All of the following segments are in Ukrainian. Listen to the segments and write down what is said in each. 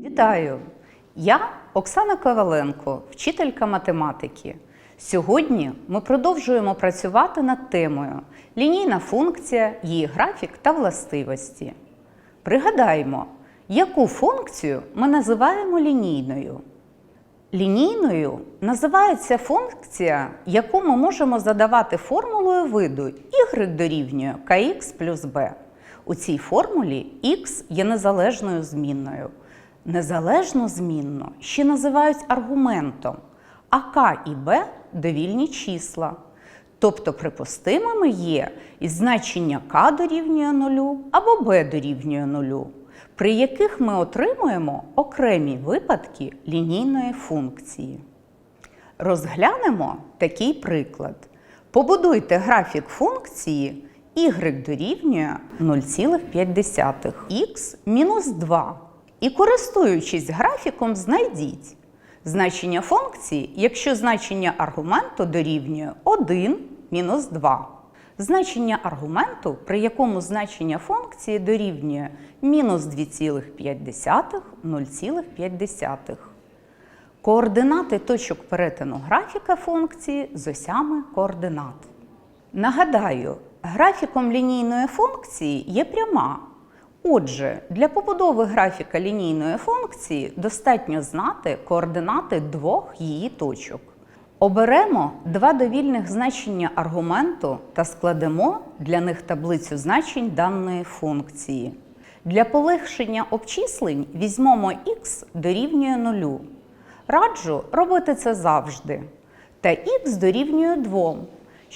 Вітаю! Я Оксана Коваленко, вчителька математики. Сьогодні ми продовжуємо працювати над темою лінійна функція, її графік та властивості. Пригадаємо, яку функцію ми називаємо лінійною. Лінійною називається функція, яку ми можемо задавати формулою виду y дорівнює kx плюс b. У цій формулі x є незалежною змінною. Незалежну змінну ще називають аргументом, а k і b довільні числа. Тобто припустимими є і значення k дорівнює нулю або b дорівнює нулю, при яких ми отримуємо окремі випадки лінійної функції. Розглянемо такий приклад. Побудуйте графік функції y дорівнює 0,5 х мінус 2. І користуючись графіком, знайдіть значення функції, якщо значення аргументу дорівнює 1 мінус 2. Значення аргументу, при якому значення функції дорівнює мінус 2,5, 0,5. Координати точок перетину графіка функції з осями координат. Нагадаю, графіком лінійної функції є пряма. Отже, для побудови графіка лінійної функції достатньо знати координати двох її точок. Оберемо два довільних значення аргументу та складемо для них таблицю значень даної функції. Для полегшення обчислень візьмемо х дорівнює 0. Раджу робити це завжди. Та х дорівнює 2,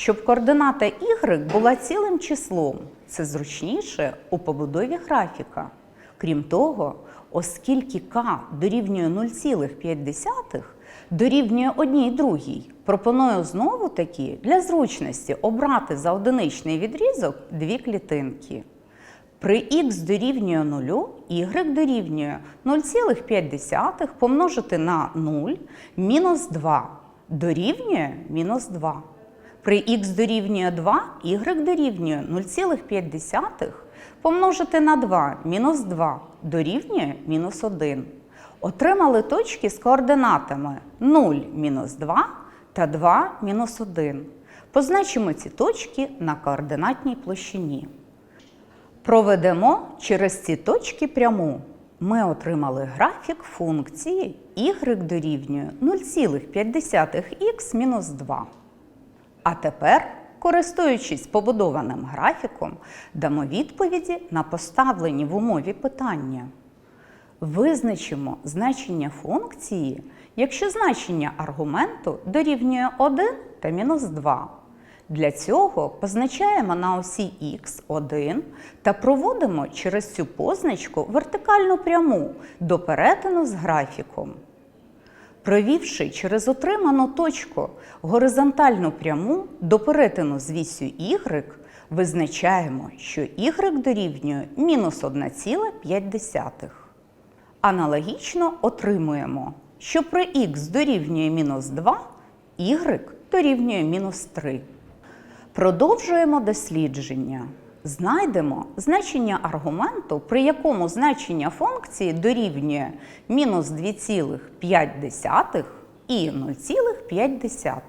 щоб координата y була цілим числом. Це зручніше у побудові графіка. Крім того, оскільки k дорівнює 0,5, дорівнює 1 другій, пропоную знову таки для зручності обрати за одиничний відрізок дві клітинки. При х дорівнює 0, y дорівнює 0,5 помножити на 0 мінус 2 дорівнює мінус 2. При х дорівнює 2, y дорівнює 0,5 помножити на 2 мінус 2 дорівнює мінус 1. Отримали точки з координатами 0 мінус 2 та 2 мінус 1. Позначимо ці точки на координатній площині. Проведемо через ці точки пряму. Ми отримали графік функції y дорівнює 0,5х мінус 2. А тепер, користуючись побудованим графіком, дамо відповіді на поставлені в умові питання. Визначимо значення функції, якщо значення аргументу дорівнює 1 та мінус 2. Для цього позначаємо на осі х1 та проводимо через цю позначку вертикальну пряму до перетину з графіком. Провівши через отриману точку горизонтальну пряму до перетину з вісю y, визначаємо, що y дорівнює мінус 1,5. Аналогічно отримуємо, що при х дорівнює мінус 2, y дорівнює мінус 3. Продовжуємо дослідження. Знайдемо значення аргументу, при якому значення функції дорівнює мінус 2,5 і 0,5.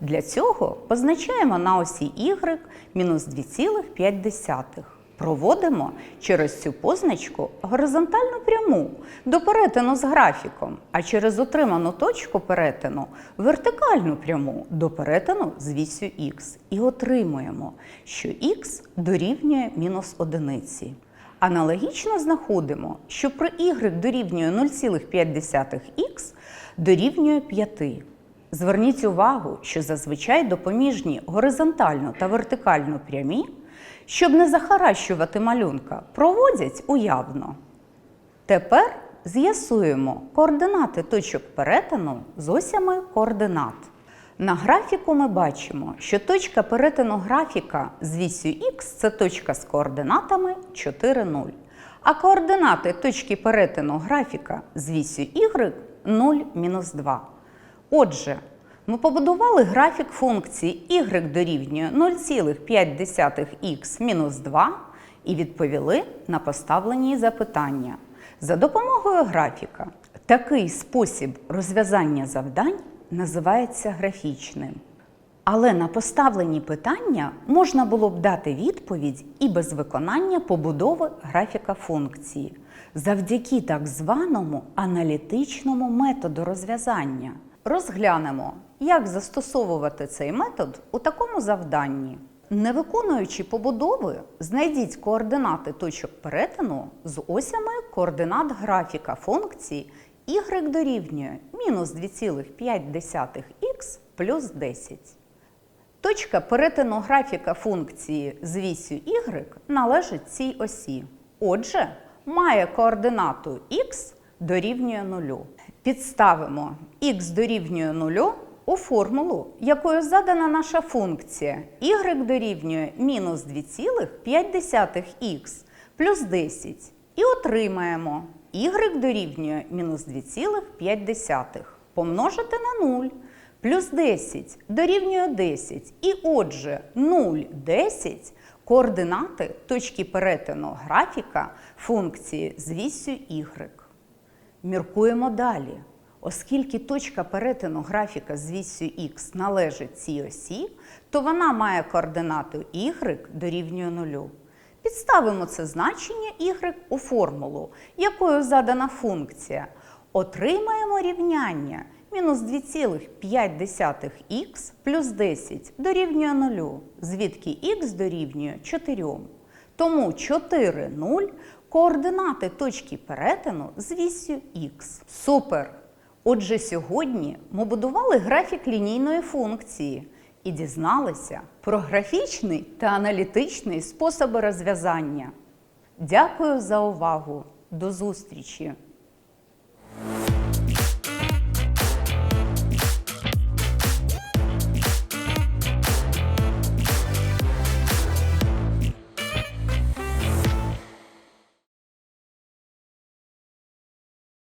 Для цього позначаємо на осі y мінус 2,5. Проводимо через цю позначку горизонтальну пряму до перетину з графіком, а через отриману точку перетину вертикальну пряму до перетину з вісю х. І отримуємо, що х дорівнює мінус одиниці. Аналогічно знаходимо, що при y дорівнює 0,5х дорівнює 5. Зверніть увагу, що зазвичай допоміжні горизонтальну та вертикальну прямі щоб не захаращувати малюнка, проводять уявно. Тепер з'ясуємо координати точок перетину з осями координат. На графіку ми бачимо, що точка перетину графіка з вісю х це точка з координатами 4, 0. А координати точки перетину графіка з вісю y 0, мінус 2. Отже, ми побудували графік функції y дорівнює 0,5х мінус 2 і відповіли на поставлені запитання. за допомогою графіка. Такий спосіб розв'язання завдань називається графічним. Але на поставлені питання можна було б дати відповідь і без виконання побудови графіка функції завдяки так званому аналітичному методу розв'язання. Розглянемо, як застосовувати цей метод у такому завданні. Не виконуючи побудови, знайдіть координати точок перетину з осями координат графіка функції y дорівнює мінус 2,5х плюс 10. Точка перетину графіка функції з вісю y належить цій осі. Отже, має координату x дорівнює 0. Підставимо x дорівнює 0 у формулу, якою задана наша функція y дорівнює мінус 2,5х плюс 10 і отримаємо y дорівнює мінус 2,5 помножити на 0 плюс 10 дорівнює 10. І отже, 0, 10 координати точки перетину графіка функції з вісю y. Міркуємо далі. Оскільки точка перетину графіка з вісю х належить цій осі, то вона має координату y дорівнює 0. Підставимо це значення y у формулу, якою задана функція. Отримаємо рівняння мінус 2,5х плюс 10 дорівнює 0, звідки х дорівнює 4. Тому 4, 0 координати точки перетину з вісю х. Супер! Отже, сьогодні ми будували графік лінійної функції і дізналися про графічний та аналітичний способи розв'язання. Дякую за увагу! До зустрічі!